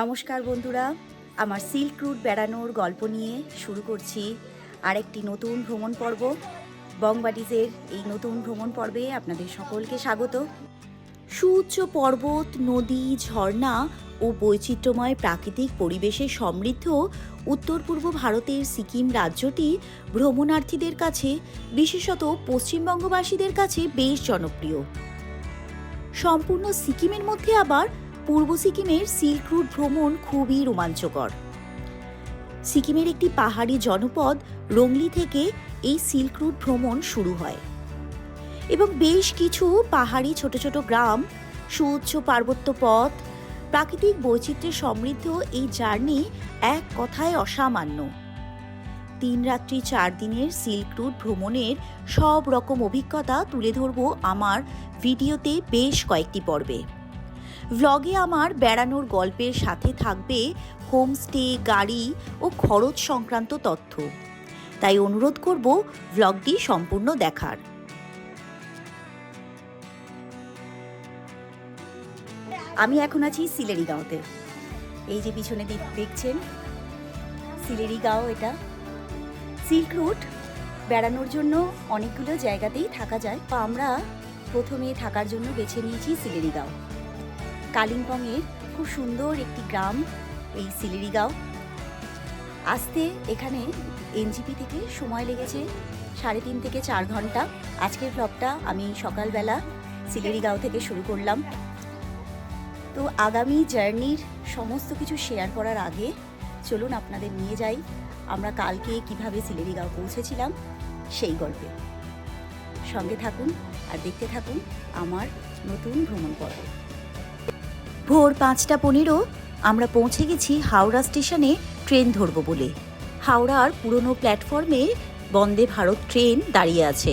নমস্কার বন্ধুরা, আমার সিল্ক রুট বেড়ানোর গল্প নিয়ে শুরু করছি আরেকটি নতুন ভ্রমণ পর্ব। বংবাডিজের এই নতুন ভ্রমণ পর্বে আপনাদের সকলকে স্বাগত। সুউচ্চ পর্বত, নদী, ঝর্ণা ও বৈচিত্র্যময় প্রাকৃতিক পরিবেশে সমৃদ্ধ উত্তর পূর্ব ভারতের সিকিম রাজ্যটি ভ্রমণার্থীদের কাছে, বিশেষত পশ্চিমবঙ্গবাসীদের কাছে বেশ জনপ্রিয়। সম্পূর্ণ সিকিমের মধ্যে আবার পূর্ব সিকিমের সিল্ক রুট ভ্রমণ খুবই রোমাঞ্চকর। সিকিমের একটি পাহাড়ি জনপদ রংলি থেকে এই সিল্ক রুট ভ্রমণ শুরু হয়। এবং বেশ কিছু পাহাড়ি ছোট ছোট গ্রাম, সুউচ্চ পার্বত্য পথ, প্রাকৃতিক বৈচিত্র্যে সমৃদ্ধ এই জার্নি এক কথায় অসামান্য। তিন রাত্রি চার দিনের সিল্ক রুট ভ্রমণের সব রকম অভিজ্ঞতা তুলে ধরব আমার ভিডিওতে বেশ কয়েকটি পর্বে। ভ্লগে আমার বেড়ানোর গল্পের সাথে থাকবে হোমস্টে গাড়ি ও খরচ সংক্রান্ত তথ্য। তাই অনুরোধ করব ভ্লগটি সম্পূর্ণ দেখার। আমি এখন আছি সিলেরিগাঁওতে। এই যে পিছনে দেখছেন? সিলেরিগাঁও এটা। সিল্ক রুট বেড়ানোর জন্য অনেকগুলো জায়গাতেই থাকা যায়। আমরা প্রথমে থাকার জন্য বেছে নিয়েছি সিলেরিগাঁও। কালিম্পংয়ের খুব সুন্দর একটি গ্রাম, এই সিলেরিগাঁও আসতে এখানে এনজিপি থেকে সময় লেগেছে সাড়ে তিন থেকে চার ঘণ্টা। আজকের ব্লগটা আমি সকালবেলা সিলেরিগাঁও থেকে শুরু করলাম। তো আগামী জার্নির সমস্ত কিছু শেয়ার করার আগে চলুন আপনাদের নিয়ে যাই, আমরা কালকে কীভাবে সিলেরিগাঁও পৌঁছেছিলাম সেই গল্পে। সঙ্গে থাকুন আর দেখতে থাকুন আমার নতুন ভ্রমণ পর্ব। ভোর পাঁচটা পনেরো আমরা পৌঁছে গেছি হাওড়া স্টেশনে ট্রেন ধরব বলে। হাওড়ার পুরনো প্ল্যাটফর্মে বন্দে ভারত ট্রেন দাঁড়িয়ে আছে।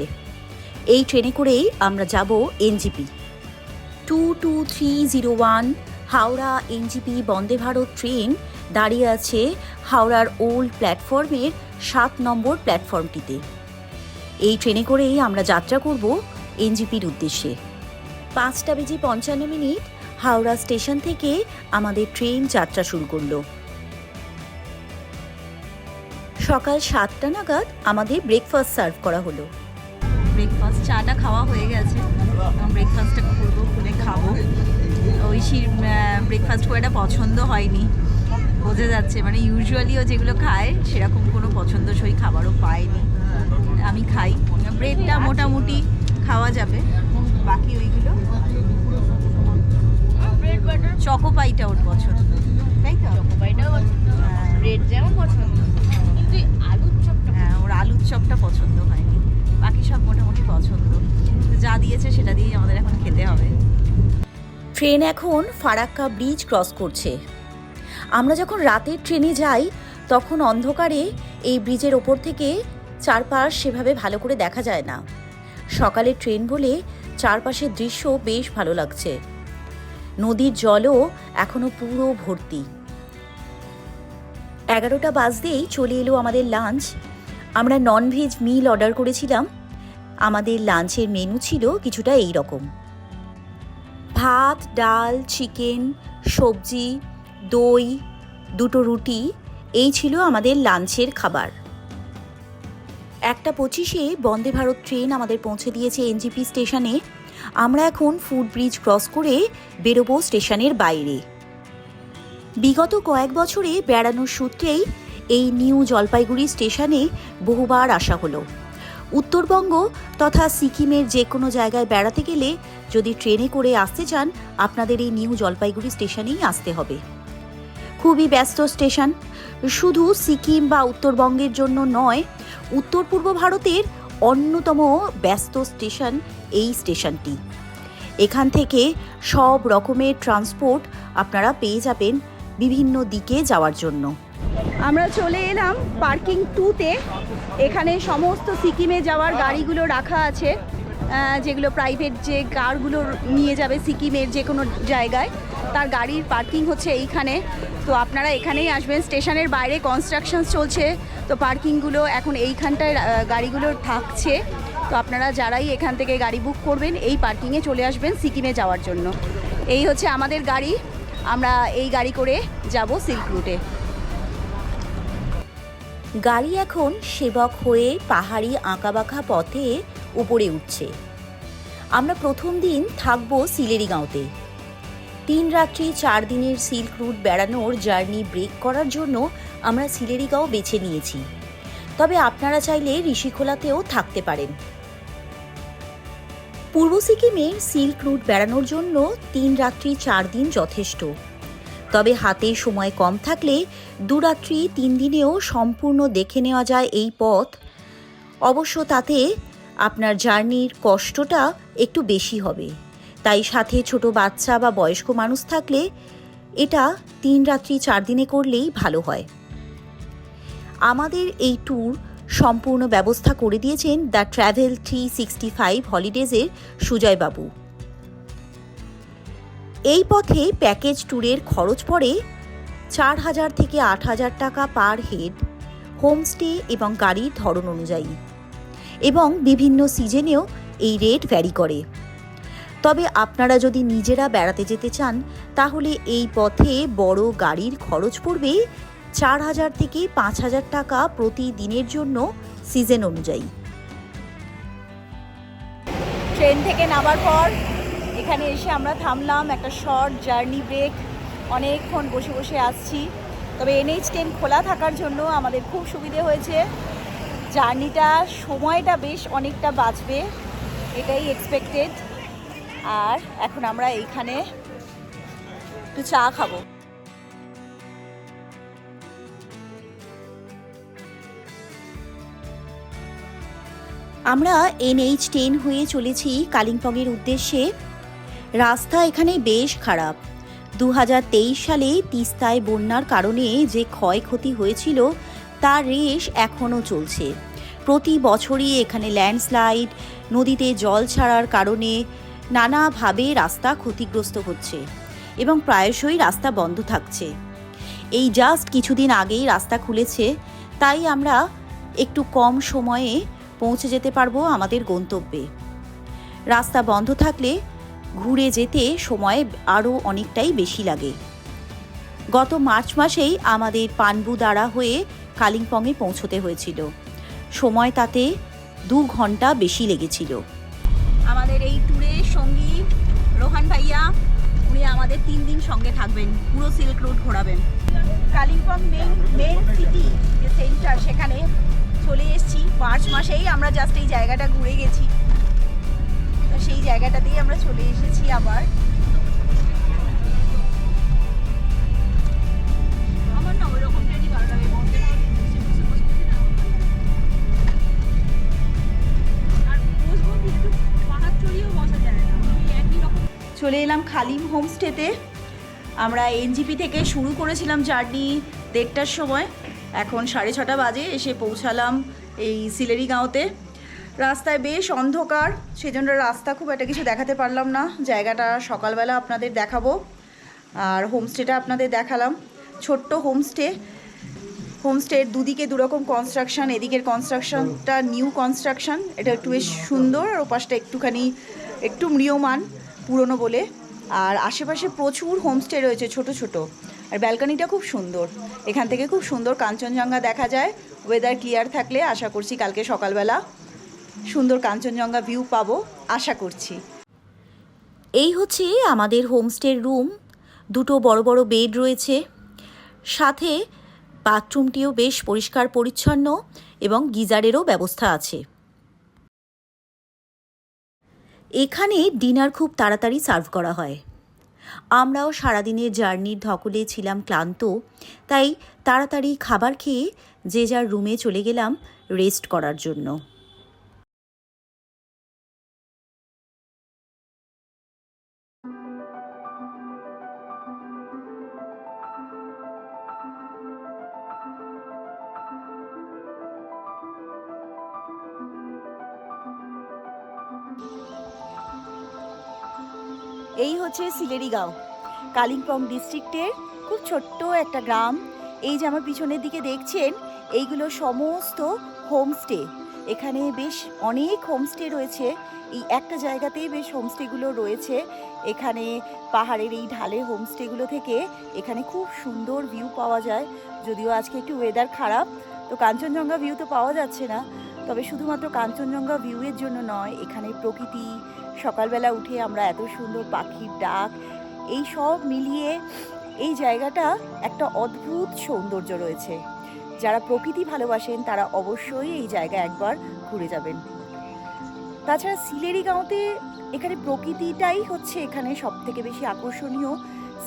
এই ট্রেনে করেই আমরা যাব NJP. Two two three zero one Howrah NJP Vande Bharat train দাঁড়িয়ে আছে হাওড়ার ওল্ড প্ল্যাটফর্মের সাত নম্বর প্ল্যাটফর্মটিতে। এই ট্রেনে করেই আমরা যাত্রা করব এনজিপির উদ্দেশ্যে। পাঁচটা বেজে পঞ্চান্ন মিনিট হাওড়া স্টেশন থেকে আমাদের ট্রেন যাত্রা শুরু করল। সকাল সাতটা নাগাদ আমাদের ব্রেকফাস্ট সার্ভ করা হলো। ব্রেকফাস্ট চাটা খাওয়া হয়ে গেছে। ব্রেকফাস্টটা করব, খুলে খাব। ঐশীর ব্রেকফাস্ট খুব একটা পছন্দ হয়নি। বোঝা যাচ্ছে মানে ইউজুয়ালিও যেগুলো খায়, সেরকম কোনো পছন্দসই খাবারও পায়নি। আমি খাই। ব্রেডটা মোটামুটি খাওয়া যাবে। বাকি ওইগুলো চকোপাইটা ওর পছন্দ। তাই তো? চকোপাইটাও ব্রেড যেমন পছন্দ। কিন্তু আলুর চপটা হ্যাঁ ওর আলুর চপটা পছন্দ হয়নি। বাকি সব মোটামুটি পছন্দ। তো যা দিয়েছে সেটা দিয়েই আমাদের এখন খেতে হবে। ট্রেন এখন ফারাক্কা ব্রিজ ক্রস করছে। আমরা যখন রাতের ট্রেনে যাই তখন অন্ধকারে এই ব্রিজের ওপর থেকে চারপাশ সেভাবে ভালো করে দেখা যায় না। সকালের ট্রেন বলে চারপাশের দৃশ্য বেশ ভালো লাগছে। নদীর জলও এখনও পুরো ভর্তি। এগারোটা বাজতেই চলে এলো আমাদের লাঞ্চ আমরা ননভেজ মিল অর্ডার করেছিলাম। আমাদের লাঞ্চের মেনু ছিল কিছুটা এই রকম ভাত, ডাল চিকেন সবজি, দই, দুটো রুটি, এই ছিল আমাদের লাঞ্চের খাবার। একটা পঁচিশে বন্দে ভারত ট্রেন আমাদের পৌঁছে দিয়েছে এনজিপি স্টেশনে। আমরা এখন ফুড ব্রিজ ক্রস করে বেরোবো স্টেশনের বাইরে। বিগত কয়েক বছরে বেড়ানোর সূত্রেই এই নিউ জলপাইগুড়ি স্টেশনে বহুবার আসা হলো। উত্তরবঙ্গ তথা সিকিমের যে কোনো জায়গায় বেড়াতে গেলে যদি ট্রেনে করে আসতে চান, আপনাদের এই নিউ জলপাইগুড়ি স্টেশনেই আসতে হবে। খুবই ব্যস্ত স্টেশন। শুধু সিকিম বা উত্তরবঙ্গের জন্য নয় উত্তর পূর্ব ভারতের অন্যতম ব্যস্ত স্টেশন এই স্টেশনটি। এখান থেকে সব রকমের ট্রান্সপোর্ট আপনারা পেয়ে যাবেন বিভিন্ন দিকে যাওয়ার জন্য। আমরা চলে এলাম পার্কিং টুতে। এখানে সমস্ত সিকিমে যাওয়ার গাড়িগুলো রাখা আছে যেগুলো প্রাইভেট যে কারগুলো নিয়ে যাবে সিকিমের যে কোনো জায়গায়। তার গাড়ির পার্কিং হচ্ছে এইখানে। তো আপনারা এখানেই আসবেন। স্টেশনের বাইরে কনস্ট্রাকশন চলছে। তো পার্কিংগুলো এখন এইখানটায় গাড়িগুলো থাকছে। তো আপনারা যারাই এখান থেকে গাড়ি বুক করবেন, এই পার্কিংয়ে চলে আসবেন সিকিমে যাওয়ার জন্য। এই হচ্ছে আমাদের গাড়ি। আমরা এই গাড়ি করে যাব সিল্ক রুটে। গাড়ি এখন সেবক হয়ে পাহাড়ি আঁকাবাঁকা পথে উপরে উঠছে। আমরা প্রথম দিন থাকব সিলেরিগাঁওতে তিন রাত্রি চার দিনের সিল্ক রুট বেড়ানোর জার্নি ব্রেক করার জন্য আমরা সিলেরিগাঁও বেছে নিয়েছি। তবে আপনারা চাইলে ঋষিখোলাতেও থাকতে পারেন। পূর্ব সিকিমের সিল্ক রুট বেড়ানোর জন্য তিন রাত্রি চার দিন যথেষ্ট। তবে হাতে সময় কম থাকলে দু রাত্রি তিন দিনেও সম্পূর্ণ দেখে নেওয়া যায় এই পথ। অবশ্য তাতে আপনার জার্নির কষ্টটা একটু বেশি হবে। তাই সাথে ছোট বাচ্চা বা বয়স্ক মানুষ থাকলে এটা তিন রাত্রি চার দিনে করলেই ভালো হয়। আমাদের এই ট্যুর সম্পূর্ণ ব্যবস্থা করে দিয়েছেন the travel three sixty five হলিডেজের সুজয়বাবু এই পথে প্যাকেজ ট্যুরের খরচ পড়ে চার হাজার থেকে আট হাজার টাকা পার হেড হোমস্টে এবং গাড়ির ধরন অনুযায়ী। এবং বিভিন্ন সিজনেও এই রেট ভ্যারি করে। তবে আপনারা যদি নিজেরা বেড়াতে যেতে চান, তাহলে এই পথে বড় গাড়ির খরচ পড়বে চার হাজার থেকে পাঁচ হাজার টাকা প্রতিদিনের জন্য সিজন অনুযায়ী। ট্রেন থেকে নামার পর এখানে এসে আমরা থামলাম, একটা শর্ট জার্নি ব্রেক। অনেকক্ষণ বসে বসে আসছি। তবে এনএইচ টেন খোলা থাকার জন্য আমাদের খুব সুবিধে হয়েছে। জার্নিটা, সময়টা বেশ অনেকটা বাঁচবে, এটাই এক্সপেক্টেড আর এখন আমরা এইখানে একটু চা খাব। আমরা এনএইচ টেন হয়ে চলেছি কালিম্পংয়ের উদ্দেশ্যে। রাস্তা এখানে বেশ খারাপ। দু হাজার তেইশ সালে তিস্তায় বন্যার কারণে যে ক্ষয়ক্ষতি হয়েছিল, তার রেশ এখনও চলছে। প্রতি বছরই এখানে ল্যান্ডস্লাইড, নদীতে জল ছাড়ার কারণে নানাভাবে রাস্তা ক্ষতিগ্রস্ত হচ্ছে এবং প্রায়শই রাস্তা বন্ধ থাকছে। এই জাস্ট কিছুদিন আগেই রাস্তা খুলেছে, তাই আমরা একটু কম সময়ে পৌঁছে যেতে পারব আমাদের গন্তব্যে। রাস্তা বন্ধ থাকলে ঘুরে যেতে সময় আরও অনেকটাই বেশি লাগে। গত মার্চ মাসেই আমাদের পানবু দ্বারা হয়ে কালিম্পংয়ে পৌঁছতে হয়েছিল। সময় তাতে দু ঘণ্টা বেশি লেগেছিল। আমাদের এই সঙ্গী, রোহান ভাইয়া, উনি আমাদের তিন দিন সঙ্গে থাকবেন, পুরো সিল্ক রুট ঘোরাবেন। কালিম্পং মেন মেন সিটি যে সেন্টার সেখানে চলে এসেছি। মার্চ মাসেই আমরা জাস্ট এই জায়গাটা ঘুরে গেছি। সেই জায়গাটাতেই আমরা চলে এসেছি আবার। চলে এলাম খালিম হোমস্টেতে। আমরা এনজিপি থেকে শুরু করেছিলাম জার্নি দেড়টার সময়। এখন সাড়ে ছটা বাজে, এসে পৌঁছালাম এই সিলেরি গাঁওতে। রাস্তায় বেশ অন্ধকার, সেজন্য রাস্তা খুব একটা কিছু দেখাতে পারলাম না। জায়গাটা সকালবেলা আপনাদের দেখাবো। আর হোমস্টেটা আপনাদের দেখালাম। ছোট্ট হোমস্টে। হোমস্টের দুদিকে দুরকম কনস্ট্রাকশন এদিকের কনস্ট্রাকশনটা নিউ কনস্ট্রাকশন এটা একটু বেশ সুন্দর আর ওপাশটা একটুখানি একটু ম্রিয়মান। পুরনো বলে। আর আশেপাশে প্রচুর হোমস্টে রয়েছে, ছোট ছোট। আর ব্যালকনিটা খুব সুন্দর। এখান থেকে খুব সুন্দর কাঞ্চনজঙ্ঘা দেখা যায়। ওয়েদার ক্লিয়ার থাকলে আশা করছি কালকে সকালবেলা সুন্দর কাঞ্চনজঙ্ঘা ভিউ পাবো, আশা করছি। এই হচ্ছে আমাদের হোমস্টের রুম দুটো বড় বড় বেড রয়েছে। সাথে বাথরুমটিও বেশ পরিষ্কার, পরিচ্ছন্ন এবং গিজারেরও ব্যবস্থা আছে। এখানে ডিনার খুব তাড়াতাড়ি সার্ভ করা হয়। আমরাও সারাদিনের জার্নির ধকলে ছিলাম ক্লান্ত, তাই তাড়াতাড়ি খাবার খেয়ে যে যার রুমে চলে গেলাম রেস্ট করার জন্য। এই হচ্ছে সিলেরিগাঁও কালিম্পং ডিস্ট্রিক্টের খুব ছোট্ট একটা গ্রাম। এই যে আমার পিছনের দিকে দেখছেন, এইগুলো সমস্ত হোমস্টে এখানে বেশ অনেক হোমস্টে রয়েছে। এই একটা জায়গাতেই বেশ হোমস্টেগুলো রয়েছে। এখানে পাহাড়ের এই ঢালে হোমস্টেগুলো থেকে এখানে খুব সুন্দর ভিউ পাওয়া যায়। যদিও আজকে একটু ওয়েদার খারাপ, তো কাঞ্চনজঙ্ঘা ভিউ তো পাওয়া যাচ্ছে না। তবে শুধুমাত্র কাঞ্চনজঙ্ঘা ভিউয়ের জন্য নয়, এখানে প্রকৃতি সকালবেলা উঠে আমরা এত সুন্দর পাখির ডাক, এই সব মিলিয়ে এই জায়গাটা একটা অদ্ভুত সৌন্দর্য রয়েছে। যারা প্রকৃতি ভালোবাসেন তারা অবশ্যই এই জায়গা একবার ঘুরে যাবেন। তাছাড়া সিলেরি গাঁওতে এখানে প্রকৃতিটাই হচ্ছে এখানে সব থেকে বেশি আকর্ষণীয়।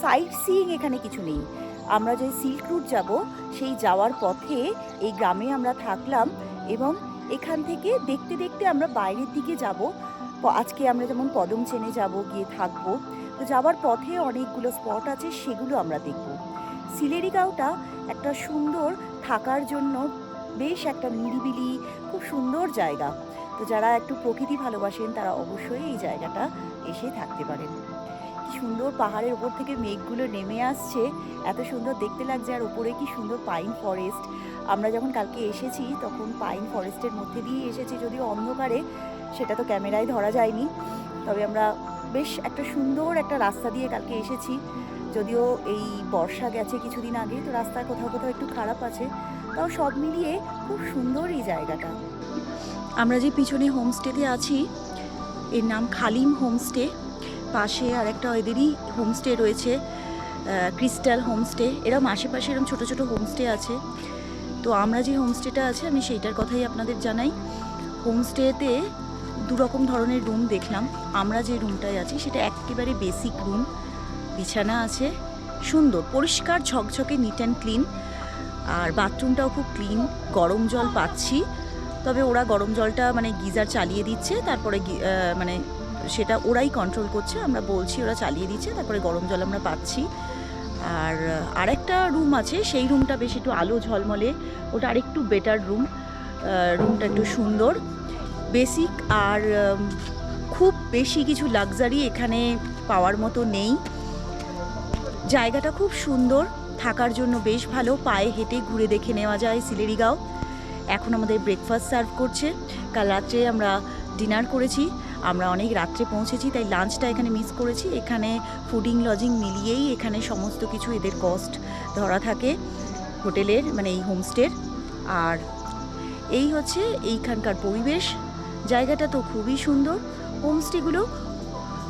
সাইট সিইং এখানে কিছু নেই। আমরা যে সিল্ক রুট যাব, সেই যাওয়ার পথে এই গ্রামে আমরা থাকলাম এবং এখান থেকে দেখতে দেখতে আমরা বাইরের দিকে যাব। আজকে আমরা যেমন কদম চেনে যাব, গিয়ে থাকব, তো যাওয়ার পথে অনেকগুলো স্পট আছে, সেগুলো আমরা দেখব। সিলেরি গাঁওটা একটা সুন্দর থাকার জন্য বেশ একটা নিরিবিলি, খুব সুন্দর জায়গা। তো যারা একটু প্রকৃতি ভালোবাসেন, তারা অবশ্যই এই জায়গাটা এসে থাকতে পারেন। কি সুন্দর পাহাড়ের ওপর থেকে মেঘগুলো নেমে আসছে, এত সুন্দর দেখতে লাগছে, আর উপরে কি সুন্দর পাইন ফরেস্ট আমরা যখন কালকে এসেছি, তখন পাইন ফরেস্টের মধ্যে দিয়ে এসেছি, যদিও অন্ধকারে সেটা তো ক্যামেরায় ধরা যায়নি। তবে আমরা বেশ একটা সুন্দর একটা রাস্তা দিয়ে কালকে এসেছি। যদিও এই বর্ষা গেছে কিছুদিন আগে, তো রাস্তা কোথাও কোথাও একটু খারাপ আছে। তাও সব মিলিয়ে খুব সুন্দর এই জায়গাটা। আমরা যে পিছনে হোমস্টেতে আছি, এর নাম খালিম হোমস্টে পাশে আর একটা এদেরই হোমস্টে রয়েছে ক্রিস্টাল হোমস্টে এরম আশেপাশে এরম ছোটো ছোটো হোমস্টে আছে। তো আমরা যে হোমস্টেটা আছে, আমি সেইটার কথাই আপনাদের জানাই। হোমস্টেতে দু রকম ধরনের রুম দেখলাম। আমরা যে রুমটায় আছি, সেটা একেবারে বেসিক রুম বিছানা আছে, সুন্দর, পরিষ্কার, ঝকঝকে নিট অ্যান্ড ক্লিন আর বাথরুমটাও খুব ক্লিন গরম জল পাচ্ছি। তবে ওরা গরম জলটা মানে গিজার চালিয়ে দিচ্ছে, তারপরে মানে সেটা ওরাই কন্ট্রোল করছে। আমরা বলছি ওরা চালিয়ে দিচ্ছে, তারপরে গরম জল আমরা পাচ্ছি। আর আরেকটা রুম আছে, সেই রুমটা বেশ একটু আলো ঝলমলে। ওটা আরেকটু বেটার রুম রুমটা একটু সুন্দর। বেসিক আর খুব বেশি কিছু লাক্সারি এখানে পাওয়ার মতো নেই। জায়গাটা খুব সুন্দর, থাকার জন্য বেশ ভালো, পায়ে হেঁটে ঘুরে দেখে নেওয়া যায় সিলেরিগাঁও। এখন আমাদের ব্রেকফাস্ট সার্ভ করছে। কাল রাত্রে আমরা ডিনার করেছি, আমরা অনেক রাত্রে পৌঁছেছি, তাই লাঞ্চটা এখানে মিস করেছি। এখানে ফুডিং লজিং মিলিয়েই এখানে সমস্ত কিছু এদের কস্ট ধরা থাকে হোটেলের মানে এই হোমস্টের আর এই হচ্ছে এইখানকার পরিবেশ। জায়গাটা তো খুবই সুন্দর। হোমস্টেগুলো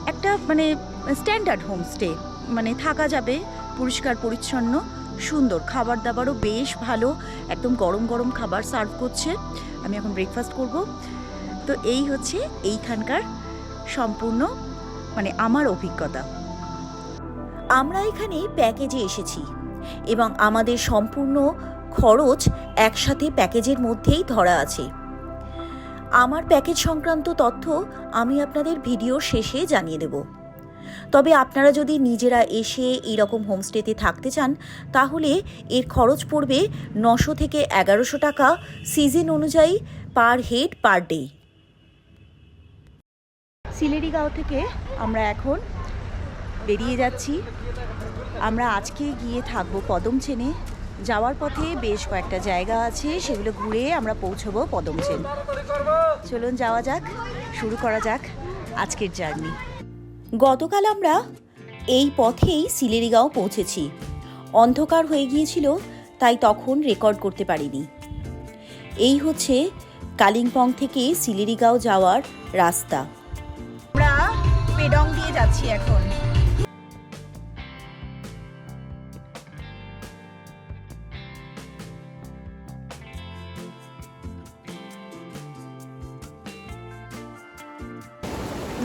একটা মানে স্ট্যান্ডার্ড হোমস্টে মানে থাকা যাবে, পরিষ্কার, পরিচ্ছন্ন, সুন্দর। খাবার দাবারও বেশ ভালো। একদম গরম গরম খাবার সার্ভ করছে। আমি এখন ব্রেকফাস্ট করব। তো এই হচ্ছে এইখানকার সম্পূর্ণ মানে আমার অভিজ্ঞতা। আমরা এখানে প্যাকেজে এসেছি এবং আমাদের সম্পূর্ণ খরচ একসাথে প্যাকেজের মধ্যেই ধরা আছে। আমার প্যাকেজ সংক্রান্ত তথ্য আমি আপনাদের ভিডিওর শেষে জানিয়ে দেব। তবে আপনারা যদি নিজেরা এসে এইরকম হোমস্টেতে থাকতে চান, তাহলে এর খরচ পড়বে নশো থেকে এগারোশো টাকা সিজন অনুযায়ী per head per day. Sillery Gaon থেকে আমরা এখন বেরিয়ে যাচ্ছি। আমরা আজকে গিয়ে থাকব কদম চেনে যাওয়ার পথে বেশ কয়েকটা জায়গা আছে, সেগুলো ঘুরে আমরা পৌঁছবো পদমচেন চলুন যাওয়া যাক, শুরু করা যাক আজকের জার্নি। গতকাল আমরা এই পথেই সিলেরিগাঁও পৌঁছেছি। অন্ধকার হয়ে গিয়েছিল, তাই তখন রেকর্ড করতে পারিনি। এই হচ্ছে কালিম্পং থেকে সিলেরিগাঁও যাওয়ার রাস্তা। আমরা পেডং দিয়ে যাচ্ছি এখন।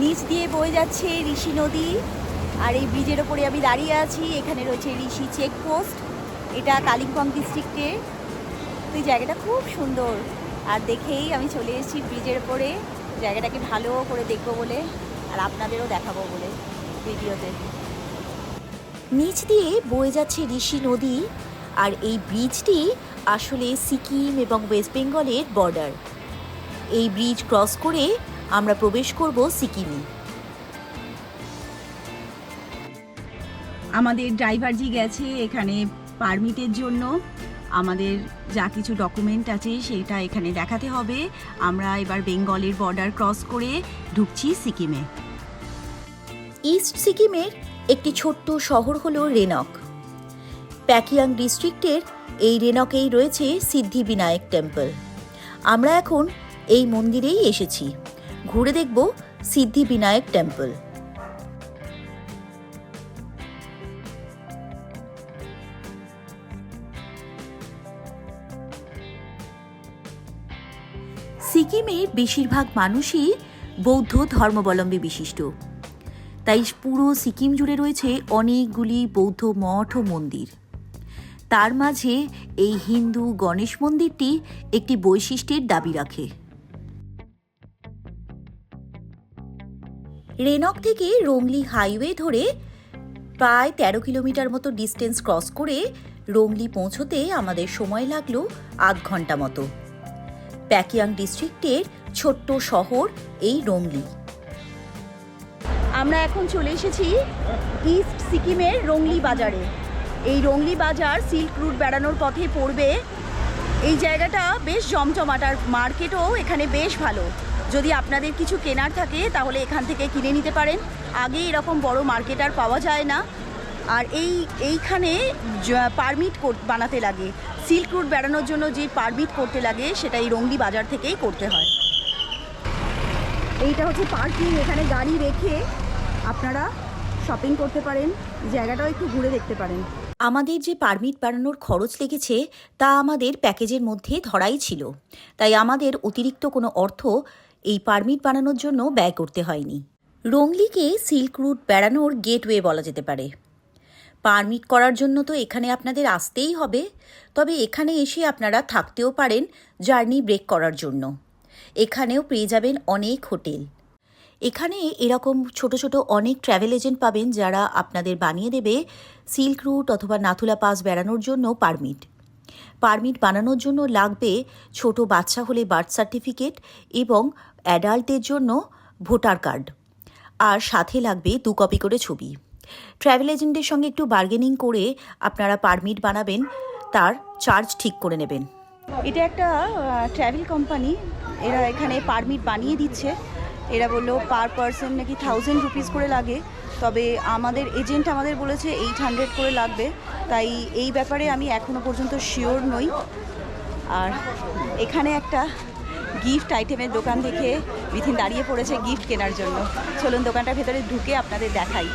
নিচ দিয়ে বয়ে যাচ্ছে ঋষি নদী। আর এই ব্রিজের ওপরে আমি দাঁড়িয়ে আছি, এখানে রয়েছে ঋষি চেকপোস্ট এটা কালিম্পং ডিস্ট্রিক্টে তো এই জায়গাটা খুব সুন্দর। আর দেখেই আমি চলে এসেছি ব্রিজের ওপরে। জায়গাটাকে ভালো করে দেখব বলে, আর আপনাদেরও দেখাবো বলে ভিডিওতে। নিচ দিয়ে বয়ে যাচ্ছে ঋষি নদী, আর এই ব্রিজটি আসলে সিকিম এবং ওয়েস্ট বেঙ্গলের বর্ডার এই ব্রিজ ক্রস করে আমরা প্রবেশ করব সিকিমে। আমাদের ড্রাইভার ড্রাইভারজি গেছে এখানে পারমিটের জন্য। আমাদের যা কিছু ডকুমেন্ট আছে সেটা এখানে দেখাতে হবে। আমরা এবার বেঙ্গলের বর্ডার ক্রস করে ঢুকছি সিকিমে। ইস্ট সিকিমের একটি ছোট্ট শহর হলো রেনক। প্যাকিয়াং ডিস্ট্রিক্টের এই রেনকেই রয়েছে সিদ্ধিবিনায়ক টেম্পল। আমরা এখন এই মন্দিরেই এসেছি। ঘুরে দেখব সিদ্ধিবিনায়ক টেম্পল। সিকিমের বেশিরভাগ মানুষই বৌদ্ধ ধর্মাবলম্বী বিশিষ্ট। তাই পুরো সিকিম জুড়ে রয়েছে অনেকগুলি বৌদ্ধ মঠ ও মন্দির। তার মাঝে এই হিন্দু গণেশ মন্দিরটি একটি বৈশিষ্ট্যের দাবি রাখে। রেনক থেকে রংলি হাইওয়ে ধরে প্রায় তেরো কিলোমিটার মতো ডিস্টেন্স ক্রস করে রংলি পৌঁছতে আমাদের সময় লাগল আধ ঘণ্টা মতো। প্যাকিয়াং ডিস্ট্রিক্টের ছোট্ট শহর এই রংলি। আমরা এখন চলে এসেছি ইস্ট সিকিমের রংলি বাজারে। এই রংলি বাজার সিল্ক রুট বেড়ানোর পথে পড়বে। এই জায়গাটা বেশ জমজমাট আর মার্কেটও এখানে বেশ ভালো। যদি আপনাদের কিছু কেনার থাকে, তাহলে এখান থেকে কিনে নিতে পারেন। আগে এরকম বড় মার্কেট আর পাওয়া যায় না। আর এই, এইখানে পারমিট বানাতে লাগে। সিল্ক রুট বেড়ানোর জন্য যে পারমিট করতে লাগে, সেটা এই রঙ্গি বাজার থেকেই করতে হয়। এইটা হচ্ছে পার্কিং এখানে গাড়ি রেখে আপনারা শপিং করতে পারেন। জায়গাটাও একটু ঘুরে দেখতে পারেন। আমাদের যে পারমিট বানানোর খরচ লেগেছে, তা আমাদের প্যাকেজের মধ্যে ধরাই ছিল। তাই আমাদের অতিরিক্ত কোনো অর্থ এই পারমিট বানানোর জন্য ব্যয় করতে হয়নি। রংলিকে সিল্ক রুট বেড়ানোর গেটওয়ে বলা যেতে পারে। পারমিট করার জন্য তো এখানে আপনাদের আসতেই হবে, তবে এখানে এসে আপনারা থাকতেও পারেন জার্নি ব্রেক করার জন্য। এখানেও পেয়ে যাবেন অনেক হোটেল। এখানে এরকম ছোট ছোট অনেক ট্রাভেল এজেন্ট পাবেন যারা আপনাদের বানিয়ে দেবে সিল্ক রুট অথবা নাথুলা পাস বেড়ানোর জন্য পারমিট। পারমিট বানানোর জন্য লাগবে ছোট বাচ্চা হলে বার্থ সার্টিফিকেট এবং অ্যাডাল্টদের জন্য ভোটার কার্ড। আর সাথে লাগবে দু কপি করে ছবি। ট্রাভেল এজেন্টের সঙ্গে একটু বার্গেনিং করে আপনারা পারমিট বানাবেন, তার চার্জ ঠিক করে নেবেন। এটা একটা ট্রাভেল কোম্পানি। এরা এখানে পারমিট বানিয়ে দিচ্ছে। এরা বলল, পার পারসন নাকি থাউজেন্ড রুপিস করে লাগে। তবে আমাদের এজেন্ট আমাদের বলেছে এইট হান্ড্রেড করে লাগবে। তাই এই ব্যাপারে আমি এখনও পর্যন্ত শিওর নই। আর এখানে একটা গিফট আইটেমের দোকান দেখে বিথিন দাঁড়িয়ে পড়েছে গিফট কেনার জন্য। চলুন দোকানটার ভেতরে ঢুকে আপনাদের দেখাই।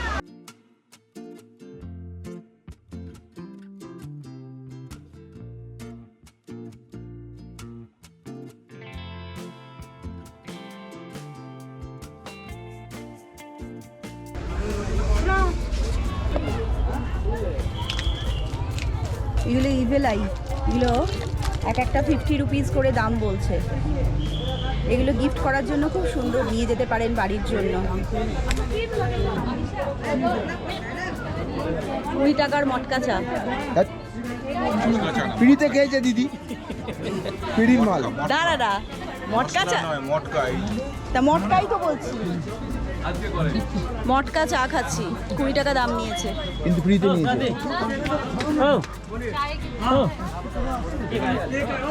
এগুলো ইভেলাই। এগুলো এক একটা ফিফটি রুপিস করে দাম বলছে। এগুলো গিফট করার জন্য খুব সুন্দর নিয়ে যেতে পারেন বাড়ির জন্য। কুড়ি টাকার মটকা চা। পিড়িতে খেয়েছে দিদি। পিড়ির মাল। দাঁড়া দা মটকা চা? নয় মটকা এই। তা মটকাই তো বলছি। মটকা চা খাচ্ছি কুড়ি টাকা দাম নিয়েছে। কিন্তু ফ্রিতে নিয়েছে।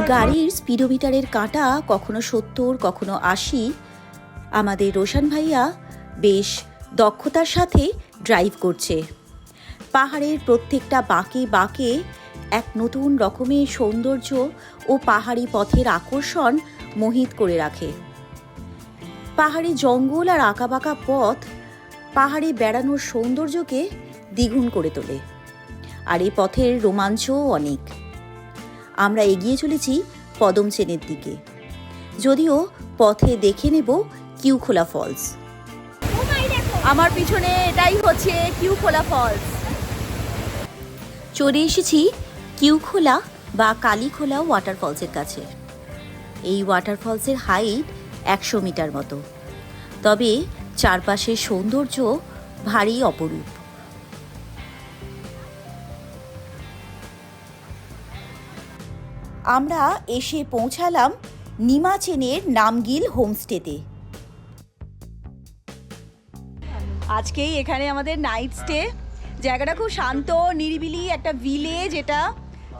গাড়ির স্পিডোমিটারের কাঁটা কখনো সত্তর, কখনো আশি। আমাদের রোশান ভাইয়া বেশ দক্ষতার সাথে ড্রাইভ করছে। পাহাড়ের প্রত্যেকটা বাঁকে বাঁকে এক নতুন রকমের সৌন্দর্য ও পাহাড়ি পথের আকর্ষণ মোহিত করে রাখে। পাহাড়ি জঙ্গল আর আঁকাবাঁকা পথ পাহাড়ে বেড়ানোর সৌন্দর্যকে দ্বিগুণ করে তোলে। আর এই পথের রোমাঞ্চও অনেক। আমরা এগিয়ে চলেছি পদম চেনের দিকে। যদিও পথে দেখে নেব কিউখোলা ফলস। আমার পিছনে এটাই হচ্ছে কিউখোলা ফলস। চলে এসেছি কিউখোলা বা কালীখোলা ওয়াটারফলসের কাছে। এই ওয়াটারফলসের হাইট একশো মিটার মতো। তবে চারপাশের সৌন্দর্য ভারী অপরূপ। আমরা এসে পৌঁছালাম নিমাচেনের নামগিল হোমস্টেতে। আজকেই এখানে আমাদের নাইট স্টে। জায়গাটা খুব শান্ত, নিরিবিলি একটা ভিলেজ এটা।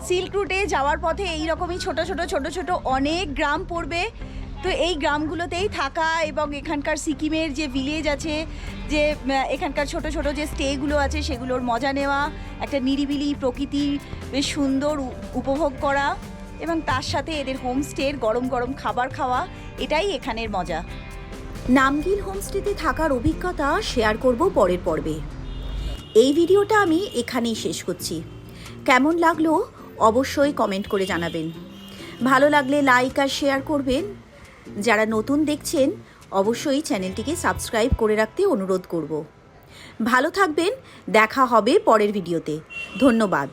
সিল্ক রুটে যাওয়ার পথে এই রকমই ছোট ছোট ছোট ছোট অনেক গ্রাম পড়বে। তো এই গ্রামগুলোতেই থাকা এবং এখানকার সিকিমের যে ভিলেজ আছে, যে এখানকার ছোট ছোট যে স্টেগুলো আছে, সেগুলোর মজা নেওয়া, একটা নিরিবিলি প্রকৃতি, বেশ সুন্দর উপভোগ করা। এবং তার সাথে এদের হোমস্টের গরম গরম খাবার খাওয়া, এটাই এখানের মজা। নামগিল হোমস্টেতে থাকার অভিজ্ঞতা শেয়ার করব পরের পর্বে। এই ভিডিওটা আমি এখানেই শেষ করছি। কেমন লাগল অবশ্যই কমেন্ট করে জানাবেন। ভালো লাগলে লাইক আর শেয়ার করবেন। যারা নতুন দেখছেন, অবশ্যই চ্যানেলটিকে সাবস্ক্রাইব করে রাখতে অনুরোধ করব। ভালো থাকবেন, দেখা হবে পরের ভিডিওতে। ধন্যবাদ।